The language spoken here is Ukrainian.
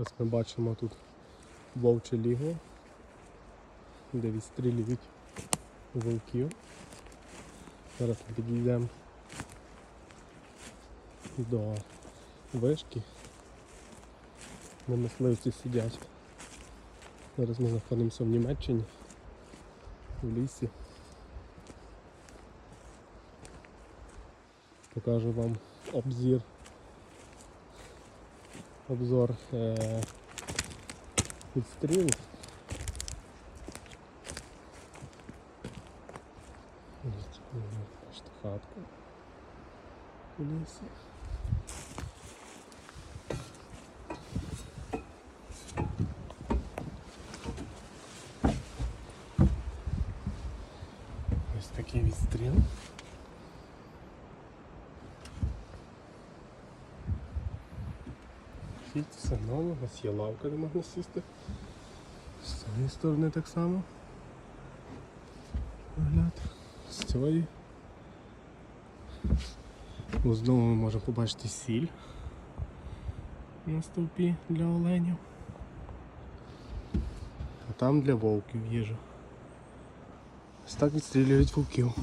Ось ми бачимо тут вовче ліго, де відстрілюють вовків. Зараз ми підійдемо до вишки, де мисливці сидять. Зараз ми знаходимося в Німеччині, в лісі. Покажу вам обзір. Обзор е- Бачите, хатка в лісі. Ось такий відстріл. Вхід, сигнал, у нас є лавка, де можна сісти. З цієї сторони так само. Вигляд. З цієї. Ось дому ми можемо побачити сіль на стовпі для оленів. А там для вовків їжа. Ось так відстрілюють вовків.